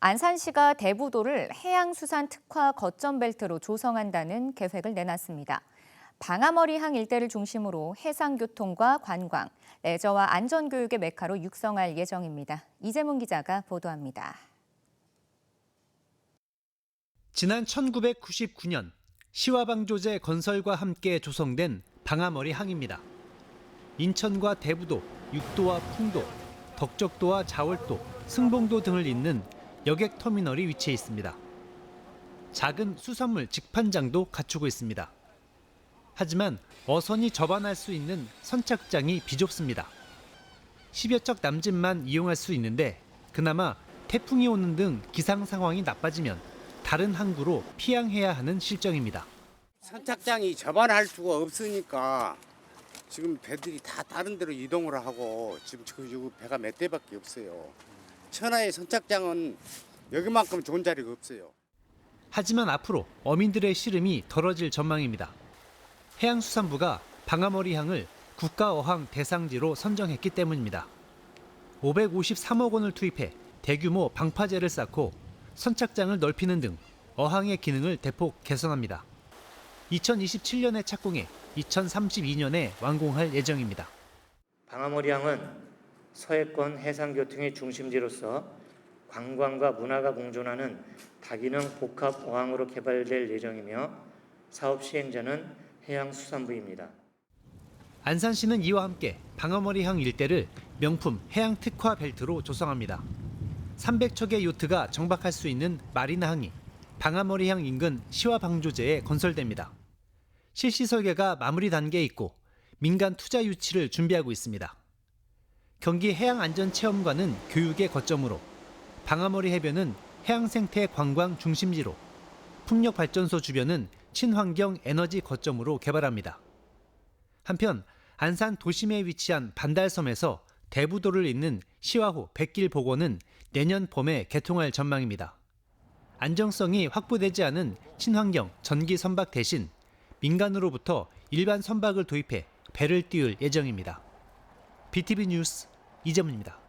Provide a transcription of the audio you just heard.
안산시가 대부도를 해양수산특화 거점벨트로 조성한다는 계획을 내놨습니다. 방아머리항 일대를 중심으로 해상교통과 관광, 레저와 안전교육의 메카로 육성할 예정입니다. 이재문 기자가 보도합니다. 지난 1999년 시화방조제 건설과 함께 조성된 방아머리 항입니다. 인천과 대부도, 육도와 풍도, 덕적도와 자월도, 승봉도 등을 잇는 여객 터미널이 위치해 있습니다. 작은 수산물 직판장도 갖추고 있습니다. 하지만 어선이 접안할 수 있는 선착장이 비좁습니다. 10여 척 남짓만 이용할 수 있는데 그나마 태풍이 오는 등 기상 상황이 나빠지면 다른 항구로 피항해야 하는 실정입니다. 선착장이 접안할 수가 없으니까 지금 배들이 다 다른 데로 이동을 하고 지금 배가 몇 대밖에 없어요. 천하의 선착장은 여기만큼 좋은 자리가 없어요. 하지만 앞으로 어민들의 시름이 덜어질 전망입니다. 해양수산부가 방아머리항을 국가어항 대상지로 선정했기 때문입니다. 553억 원을 투입해 대규모 방파제를 쌓고 선착장을 넓히는 등 어항의 기능을 대폭 개선합니다. 2027년에 착공해 2032년에 완공할 예정입니다. 방아머리항은 서해권 해상 교통의 중심지로서 관광과 문화가 공존하는 다기능 복합 어항으로 개발될 예정이며 사업 시행자는 해양수산부입니다. 안산시는 이와 함께 방어머리항 일대를 명품 해양 특화 벨트로 조성합니다. 300척의 요트가 정박할 수 있는 마리나항이 방아머리항 인근 시와 방조제에 건설됩니다. 실시 설계가 마무리 단계에 있고 민간 투자 유치를 준비하고 있습니다. 경기 해양안전체험관은 교육의 거점으로 방아머리 해변은 해양생태 관광 중심지로 풍력발전소 주변은 친환경 에너지 거점으로 개발합니다. 한편 안산 도심에 위치한 반달섬에서 대부도를 잇는 시화호 백길 복원은 내년 봄에 개통할 전망입니다. 안정성이 확보되지 않은 친환경 전기 선박 대신 민간으로부터 일반 선박을 도입해 배를 띄울 예정입니다. BTV 뉴스 이재문입니다.